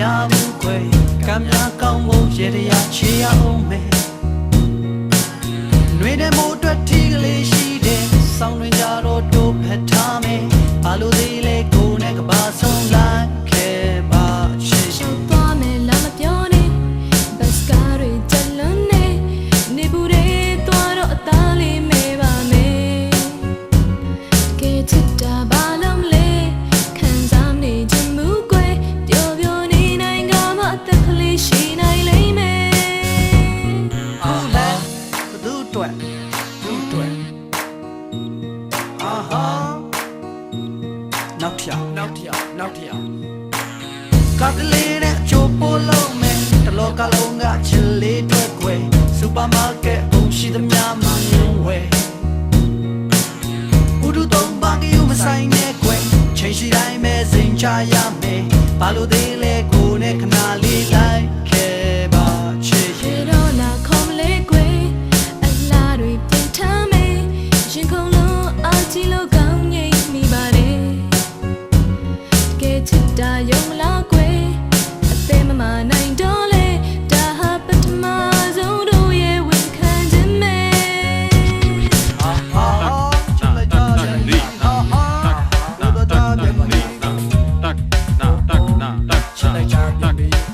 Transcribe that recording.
ရဘူးခွေကံများကောင်းဖို့ရေတရာချေရအောင်မယ်နှွေတဲ့မိုးအတွက်ထီ ဟာနောက်တစ်ယောက်နောက်တစ်ယောက်နောက်တစ်ယောက်ကပ်လေးနဲ့အချိုးပိုးလုံးမယ်တလောကလုံးကချစ်လေးတွေကွယ်စူပါမားကတ်ဘုံရှိသမျှမှယုံဝဲဥဒုတုံးဘာကယူမဆိုင်နဲ့ကွယ်ချိန်ရှိတိုင်းမဲ့စိန်ချရမယ်ဘာလို့သေးလဲကိုနဲ့ခဏလေးလိုက် tack.